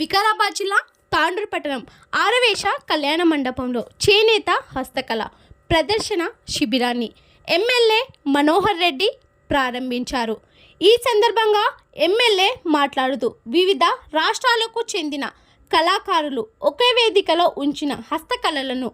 వికారాబాద్ జిల్లా తాండూరు పట్టణం ఆరవేశ కళ్యాణ మండపంలో చేనేత హస్తకళ ప్రదర్శన శిబిరాన్ని ఎమ్మెల్యే మనోహర్ రెడ్డి ప్రారంభించారు. ఈ సందర్భంగా ఎమ్మెల్యే మాట్లాడుతూ వివిధ రాష్ట్రాలకు చెందిన కళాకారులు ఒకే వేదికలో ఉంచిన హస్తకళలను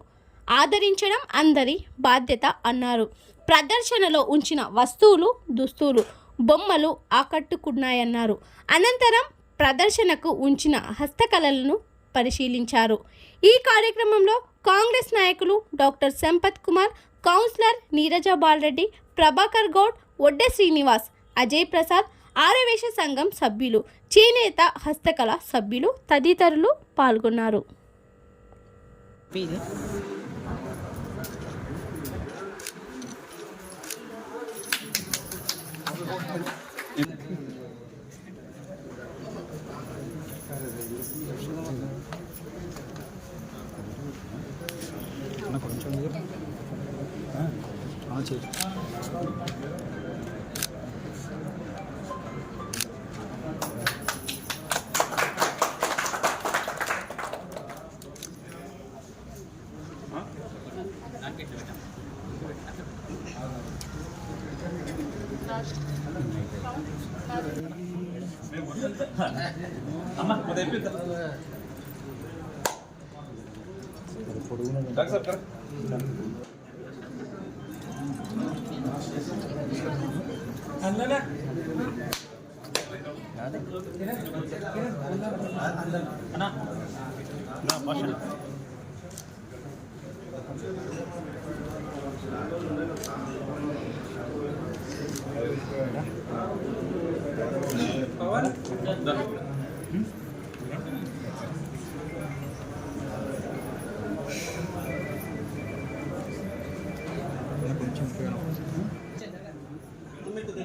ఆదరించడం అందరి బాధ్యత అన్నారు. ప్రదర్శనలో ఉంచిన వస్తువులు దుస్తులు బొమ్మలు ఆకట్టుకున్నాయన్నారు. అనంతరం ప్రదర్శనకు ఉంచిన హస్తకళలను పరిశీలించారు. ఈ కార్యక్రమంలో కాంగ్రెస్ నాయకులు డాక్టర్ సంపత్ కుమార్ కౌన్సిలర్ నీరజ బాలరెడ్డి ప్రభాకర్ గౌడ్ ఒడ్డె శ్రీనివాస్ అజయ్ ప్రసాద్ ఆరవేశ సంఘం సభ్యులు చేనేత హస్తకళ సభ్యులు తదితరులు పాల్గొన్నారు. chị పొడుగున డాక్టర్ సార్ చేయి కొంచెం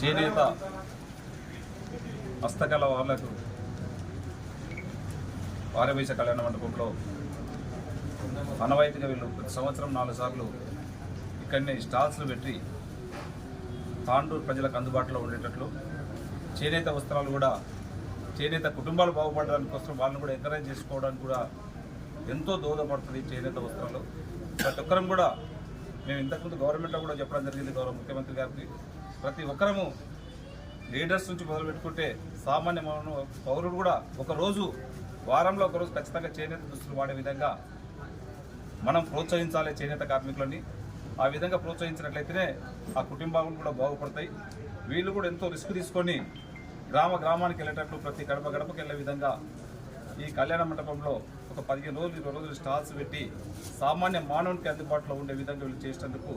చేనేత హస్తకళ వాళ్ళకు పారవేశ కళ్యాణ మండపంలో అనవాయితీగా వీళ్ళు ప్రతి సంవత్సరం నాలుగు సార్లు ఇక్కడనే స్టాల్స్లు పెట్టి తాండూరు ప్రజలకు అందుబాటులో ఉండేటట్లు చేనేత వస్త్రాలు కూడా చేనేత కుటుంబాలు బాగుపడడానికి కోసం వాళ్ళని కూడా ఎంకరేజ్ చేసుకోవడానికి కూడా ఎంతో దోహదపడుతుంది చేనేత వస్త్రాలు. ప్రతి ఒక్కరం కూడా మేము ఇంతకుముందు గవర్నమెంట్లో కూడా చెప్పడం జరిగింది గౌరవ ముఖ్యమంత్రి గారికి. ప్రతి ఒక్కరము లీడర్స్ నుంచి మొదలు పెట్టుకుంటే సామాన్య పౌరుడు కూడా ఒకరోజు వారంలో ఒకరోజు ఖచ్చితంగా చేనేత దుస్తులు వాడే విధంగా మనం ప్రోత్సహించాలి చేనేత కార్మికులని. ఆ విధంగా ప్రోత్సహించినట్లయితేనే ఆ కుటుంబాలు కూడా బాగుపడతాయి. వీళ్ళు కూడా ఎంతో రిస్క్ తీసుకొని గ్రామ గ్రామానికి వెళ్ళేటట్లు ప్రతి గడప గడపకి వెళ్ళే విధంగా ఈ కళ్యాణ మండపంలో ఒక పదిహేను రోజులు ఇరవై రోజులు స్టాల్స్ పెట్టి సామాన్య మానవునికి అందుబాటులో ఉండే విధంగా వీళ్ళు చేసినందుకు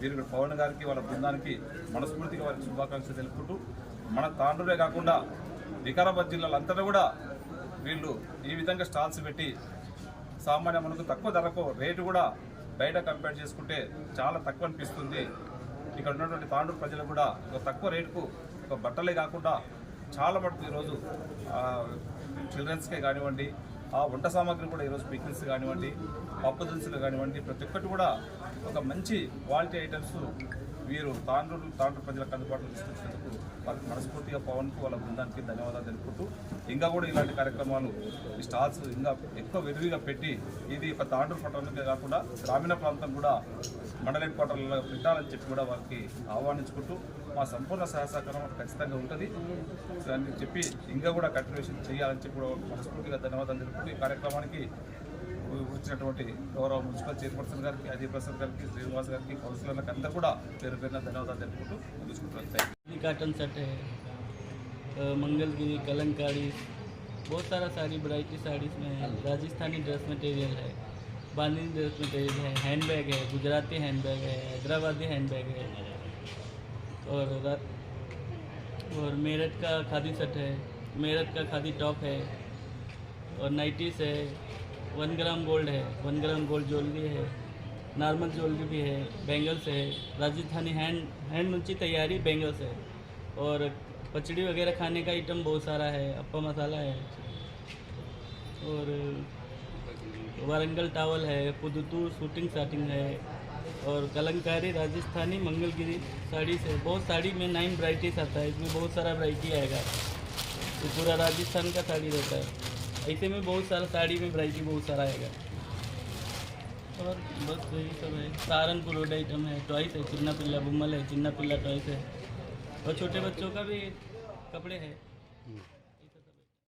వీరు పవన్ గారికి వాళ్ళ బృందానికి మనస్ఫూర్తిగా వారికి శుభాకాంక్షలు తెలుపుకుంటూ మన తాండూరే కాకుండా వికారాబాద్ జిల్లాలంతటా కూడా వీళ్ళు ఈ విధంగా స్టాల్స్ పెట్టి సామాన్య మనకు తక్కువ ధరకు రేటు కూడా బయట కంపేర్ చేసుకుంటే చాలా తక్కువ అనిపిస్తుంది. ఇక్కడ ఉన్నటువంటి తాండూరు ప్రజలు కూడా ఒక తక్కువ రేటుకు ఒక బట్టలే కాకుండా చాలా మటుకు ఈరోజు చిల్డ్రన్స్కే కానివ్వండి ఆ వంట సామాగ్రి కూడా ఈరోజు పిక్నిక్స్ కానివ్వండి పప్పు దినుసులు కానివ్వండి ప్రతి ఒక్కటి కూడా ఒక మంచి క్వాలిటీ ఐటమ్స్ వీరు తాండ్రులు తాండ్రు ప్రజలకు అందుబాటులో తీసుకొచ్చినందుకు వాళ్ళకి మనస్ఫూర్తిగా పవన్కు వాళ్ళ బృందానికి ధన్యవాదాలు తెలుపుతూ ఇంకా కూడా ఇలాంటి కార్యక్రమాలు ఈ స్టాల్స్ ఇంకా ఎక్కువ విరివిగా పెట్టి ఇది ఒక తాండ్రు పట్టణంకే కాకుండా గ్రామీణ ప్రాంతం కూడా మండల హెడ్ క్వార్టర్లలో పెట్టాలని చెప్పి కూడా వారికి ఆహ్వానించుకుంటూ మా సంపూర్ణ సహసహకారం ఖచ్చితంగా ఉంటుంది. అని చెప్పి ఇంకా కూడా కంటిన్యూషన్ చేయాలని చెప్పి కూడా మనస్ఫూర్తిగా ధన్యవాదాలు తెలుపుతూ ఈ కార్యక్రమానికి వచ్చినటువంటి గౌరవ మున్సిపల్ చైర్పర్సన్ గారికి అజయ్ ప్రసాద్ గారికి శ్రీనివాస్ గారికి కౌన్సిలర్లకు అందరూ కూడా పేరు పేరున ధన్యవాదాలు తెలుపుకుంటూ ముగించుకుంటున్నాను థ్యాంక్ యూ काटन सेट है अ, मंगलगिरी कलंकारी बहुत सारा साड़ी वैरायटी साड़ीज में है राजस्थानी ड्रेस मटेरियल है बांधनी ड्रेस मटेरियल है हैंड बैग है गुजराती हैंड बैग है हैदराबादी हैंड बैग है और रा- और मेरठ का खादी सेट है मेरठ का खादी टॉप है और नाइटीस है वन ग्राम गोल्ड है, वन ग्राम गोल्ड ज्वेलरी है, नॉर्मल ज्वेलरी भी है, बैंगल्स है, राजस्थानी हैंड हैंड ऊँची तैयारी बैंगल्स है। और पचड़ी वगैरह खाने का आइटम बहुत सारा है, अप्पा मसाला है। और वारंगल टावल है, पुदुतू शूटिंग साटिंग है, और कलंकारी राजस्थानी मंगलगिरी साड़ी से बहुत साड़ी में नाइन वराइटीज आता है, इसमें बहुत सारा वराइटी आएगा। ये पूरा राजस्थान का साड़ी रहता है। ऐसे में बहुत सारा साड़ी में वराइटी बहुत सारा आएगा। और बस वही सब है। सहारनपुर रोड आइटम है टॉयस है, चिन्ना पिल्ला बुमल है, चिन्ना पिल्ला टॉयस है। और छोटे बच्चों का भी कपड़े है।